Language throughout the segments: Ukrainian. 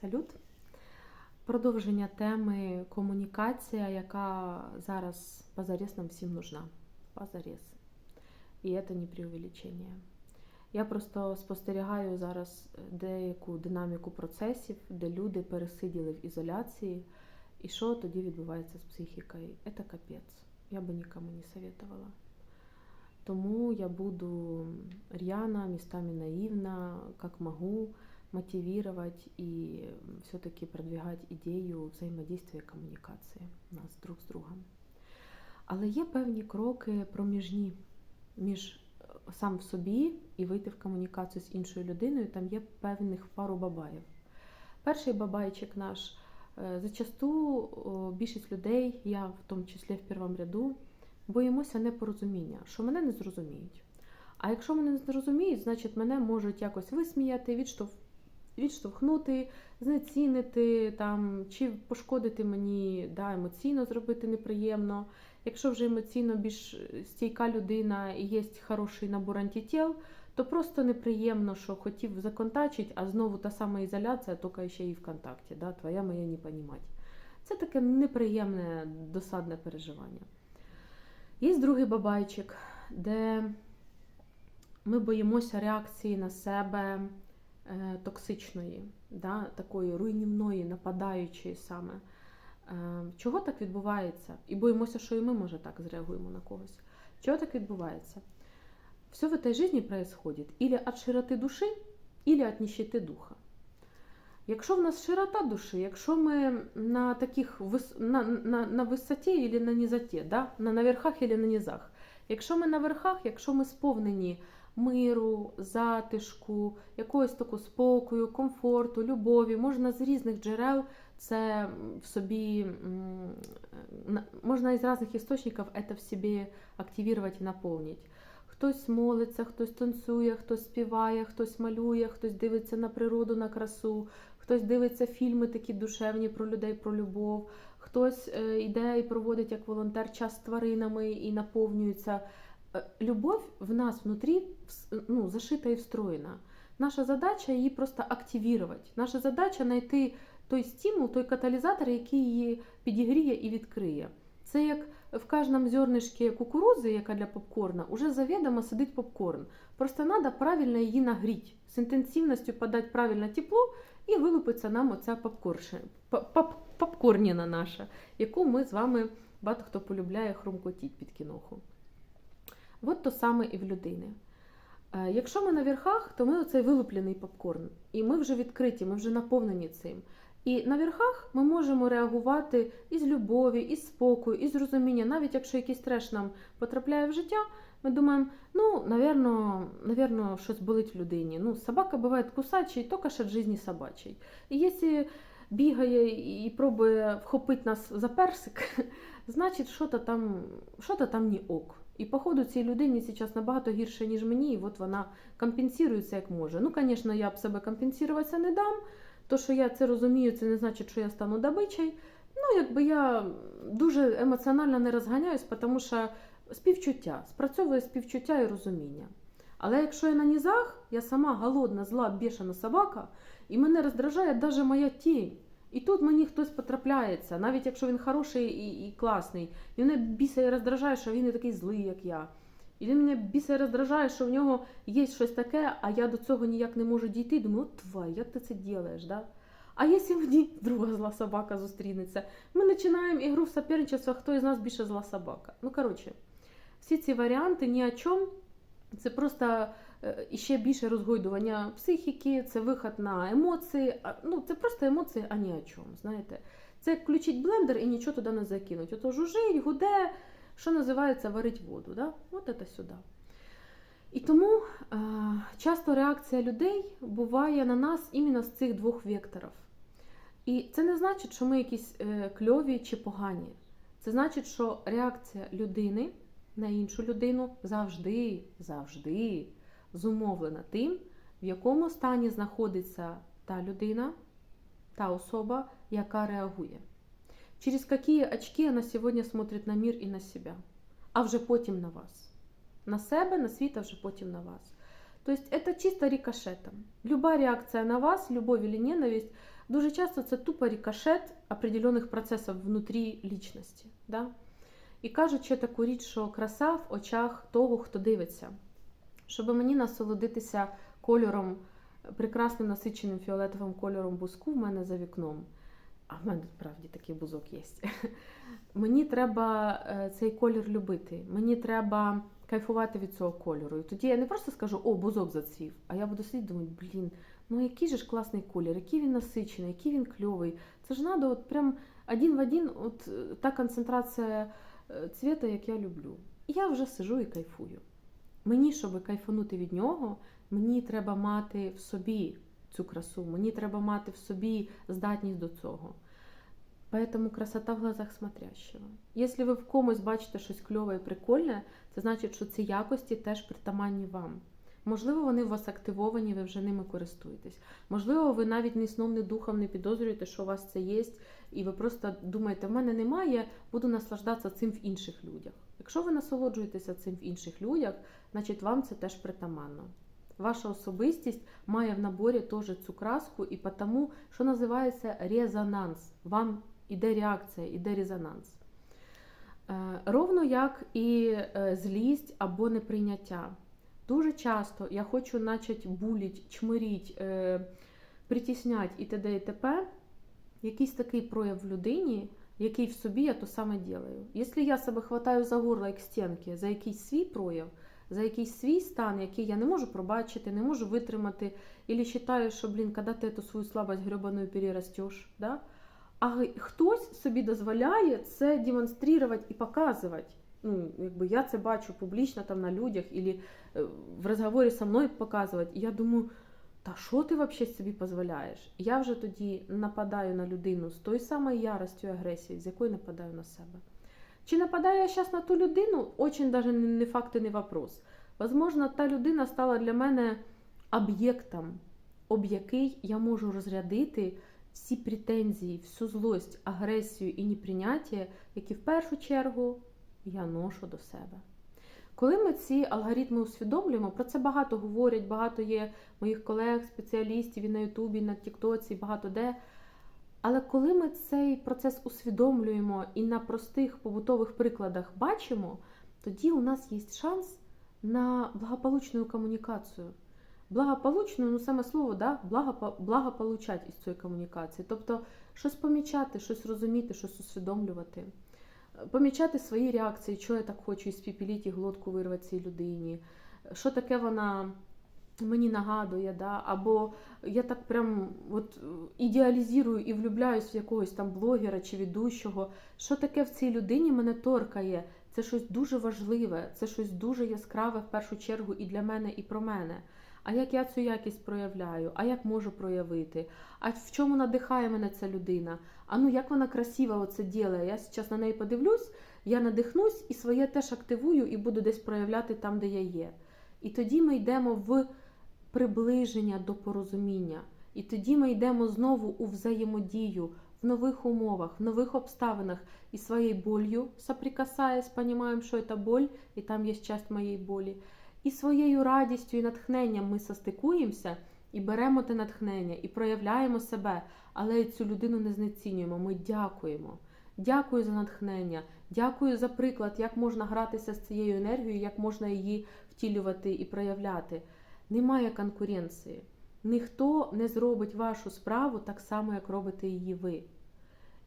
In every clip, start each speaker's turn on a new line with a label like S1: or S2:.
S1: Салют. Продовження теми комунікація, яка зараз позарез нам всім нужна. Позарез. І це не преувеличення. Я просто спостерігаю зараз деяку динаміку процесів, де люди пересиділи в ізоляції. І що тоді відбувається з психікою? Це капець. Я би нікому не советувала. Тому я буду рьяно, местами наивно, как могу, мотивировать и все-таки продвигать ідею взаємодействия і комунікації нас друг з другом. Але є певні кроки проміжні між е, сам в собі і вийти в комунікацію з іншою людиною. Там є певних пару бабаїв. Перший бабайчик наш. е, Зачасту більшість людей, я в тому числі в першому ряду, боїмося непорозуміння, що мене не зрозуміють. А якщо мене не зрозуміють, значить мене можуть якось висміяти, відштовх... відштовхнути, знецінити там, чи пошкодити мені да, емоційно зробити неприємно. Якщо вже емоційно більш стійка людина і є хороший набор антитіл, то просто неприємно, що хотів законтачити, а знову та сама ізоляція, тільки ще і в контакті. Да? Твоя моя не понімать. Це таке неприємне, досадне переживання. Є другий бабайчик, де ми боїмося реакції на себе е, токсичної, да, такої руйнівної, нападаючої саме. Е, чого так відбувається? І боїмося, що і ми, може, так зреагуємо на когось. Чого так відбувається? Все в этой жизни происходит или от широти душі, или от нищети духа. Якщо в нас широта душі, якщо ми на таких вис... на, на, на висоті або на низоті, да? на, на верхах або на низах. Якщо ми на верхах, якщо ми сповнені миру, затишку, якогось такого спокою, комфорту, любові, можна з різних джерел це в собі, можна із різних істочників це в собі активувати і наповнити. Хтось молиться, хтось танцює, хтось співає, хтось малює, хтось дивиться на природу, на красу, хтось дивиться фільми такі душевні про людей, про любов, хтось е, йде і проводить як волонтер час з тваринами і наповнюється. Е, Любов в нас внутрі ну, зашита і встроєна. Наша задача її просто активувати. Наша задача знайти той стимул, той каталізатор, який її підігріє і відкриє. Це як в кожному зернишці кукурузи, яка для попкорна, уже завідомо сидить попкорн. Просто треба правильно її нагріти, з інтенсивністю подати правильне тепло і вилупиться нам оця попкорніна наша, яку ми з вами багато хто полюбляє хрумкотіть під кіноху. От то саме і в людини. Е, Якщо ми на верхах, то ми оцей вилуплений попкорн. І ми вже відкриті, ми вже наповнені цим. І на верхах ми можемо реагувати із любові, із спокою, із розуміння. Навіть якщо якийсь треш нам потрапляє в життя, ми думаємо, ну, навірно, навірно, щось болить в людині. Ну, собака буває кусачий, тільки ж від житті собачий. І якщо бігає і пробує вхопити нас за персик, значить, що-то там, що-то там не ок. І походу цій людині зараз набагато гірше, ніж мені, і от вона компенсується як може. Ну, звісно, я б себе компенсуватися не дам. То, що я це розумію, це не значить, що я стану добичей. Ну, якби я дуже емоціонально не розганяюсь, тому що співчуття, спрацьовує співчуття і розуміння. Але якщо я на низах, я сама голодна, зла, бішена собака, і мене роздражає навіть моя тінь. І тут мені хтось потрапляється, навіть якщо він хороший і, і класний. І мене бісить роздражає, що він не такий злий, як я. І він мене бісить роздражає, що в нього є щось таке, а я до цього ніяк не можу дійти. Думаю, от тварь, як ти це робиш, да? А якщо мені друга зла собака зустрінеться, ми починаємо ігру в соперничество, хто із нас більше зла собака. Ну, коротше, всі ці варіанти ні о чому. Це просто е, іще більше розгойдування психіки, це виход на емоції. Ну, це просто емоції, а ні о чому. Знаєте, це включить блендер і нічого туди не закинуть. Ото жужить, гуде, що називається варить воду. Да? От це сюди. І тому е, часто реакція людей буває на нас іменно з цих двох векторів. І це не значить, що ми якісь е, кльові чи погані. Це значить, що реакція людини на іншу людину завжди, завжди зумовлена тим, в якому стані знаходиться та людина, та особа, яка реагує. Через які очки вона сьогодні смотрить на мир і на себе, а вже потім на вас. На себе, на світ, а вже потім на вас. То есть это чисто рикошетом. Любая реакція на вас, любов или ненависть, дуже часто це тупо рикошет определених процесів внутрі лічності. Да? І кажуть ще таку річ, що краса в очах того, хто дивиться. Щоб мені насолодитися кольором, прекрасним насиченим фіолетовим кольором бузку в мене за вікном. А в мене справді такий бузок є. Мені треба е, цей колір любити. Мені треба кайфувати від цього кольору. І тоді я не просто скажу, о, бузок зацвів, а я буду сидіти думати, блін, ну який же ж класний колір, який він насичений, який він кльовий. Це ж треба от прям один в один от е, та концентрація е, цвіта, як я люблю. І я вже сижу і кайфую. Мені, щоб кайфанути від нього, мені треба мати в собі цю красу, мені треба мати в собі здатність до цього. Поэтому красота в глазах смотрящего. Якщо ви в комусь бачите щось кльове і прикольне, це значить, що ці якості теж притаманні вам. Можливо, вони у вас активовані, ви вже ними користуєтесь. Можливо, ви навіть ні сном, ні духом не підозрюєте, що у вас це є, і ви просто думаєте, в мене немає, буду наслаждатися цим в інших людях. Якщо ви насолоджуєтеся цим в інших людях, значить вам це теж притаманно. Ваша особистість має в наборі теж цю краску, і тому, що називається резонанс. Вам іде реакція, іде резонанс. Е, Ровно як і е, злість або неприйняття. Дуже часто я хочу начать буліть, чмиріть, е, притіснять і т.д. і т.п. Якийсь такий прояв в людині, який в собі я то саме ділаю. Якщо я себе хватаю за горло як стінки, за якийсь свій прояв, за якийсь свій стан, який я не можу пробачити, не можу витримати, і вважаю, що, блін, коли ти эту свою слабость гребаную переростеш, да? а хтось собі дозволяє це демонструвати і показувати. Ну, якби я це бачу публічно там на людях, або в розговорі со мною показувати. Я думаю, та що ти взагалі собі дозволяєш? Я вже тоді нападаю на людину з тою самою яростю і агресією, з якою нападаю на себе. Чи нападаю я зараз на ту людину? Очень даже не факт і не вопрос. Возможно, та людина стала для мене об'єктом, об який я можу розрядити всі претензії, всю злость, агресію і неприйняття, які в першу чергу я ношу до себе. Коли ми ці алгоритми усвідомлюємо, про це багато говорять, багато є моїх колег, спеціалістів і на Ютубі, і на Тіктоці, багато де. Але коли ми цей процес усвідомлюємо і на простих побутових прикладах бачимо, тоді у нас є шанс на благополучну комунікацію. Благополучну, ну саме слово, да, благо, благополучати із цієї комунікації. Тобто щось помічати, щось розуміти, щось усвідомлювати, помічати свої реакції, що я так хочу і глотку вирвати цій людині, що таке вона мені нагадує, да? або я так прям от ідеалізую і влюбляюсь в якогось там блогера чи ведущого, що таке в цій людині мене торкає. Це щось дуже важливе, це щось дуже яскраве в першу чергу і для мене, і про мене. А як я цю якість проявляю, а як можу проявити? А в чому надихає мене ця людина? А ну як вона красиво оце ділає? Я зараз на неї подивлюсь, я надихнусь і своє теж активую і буду десь проявляти там, де я є. І тоді ми йдемо в приближення до порозуміння. І тоді ми йдемо знову у взаємодію в нових умовах, в нових обставинах і своєю болью соприкасаясь, розуміємо, що це боль, і там є часть моєї болі. І своєю радістю і натхненням ми состикуємося і беремо те натхнення, і проявляємо себе, але цю людину не знецінюємо. Ми дякуємо. Дякую за натхнення, дякую за приклад, як можна гратися з цією енергією, як можна її втілювати і проявляти. Немає конкуренції. Ніхто не зробить вашу справу так само, як робите її ви.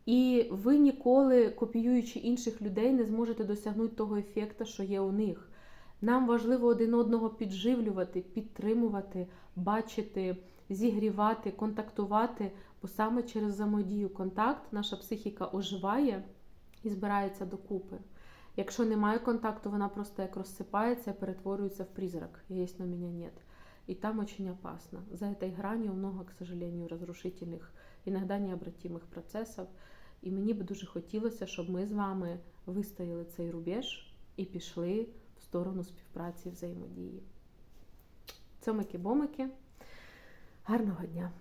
S1: І ви ніколи, копіюючи інших людей, не зможете досягнути того ефекту, що є у них. Нам важливо один одного підживлювати, підтримувати, бачити, зігрівати, контактувати, бо саме через взаємодію контакт наша психіка оживає і збирається докупи. Якщо немає контакту, вона просто як розсипається і перетворюється в призрак. Є, но меня нет. И там очень опасно. За этой гранью много, к сожалению, разрушительных, иногда необратимых процесів. І мені б дуже хотілося, щоб ми з вами вистояли цей рубеж і пішли сторону співпраці і взаємодії. Цьомики-бомики. Гарного дня!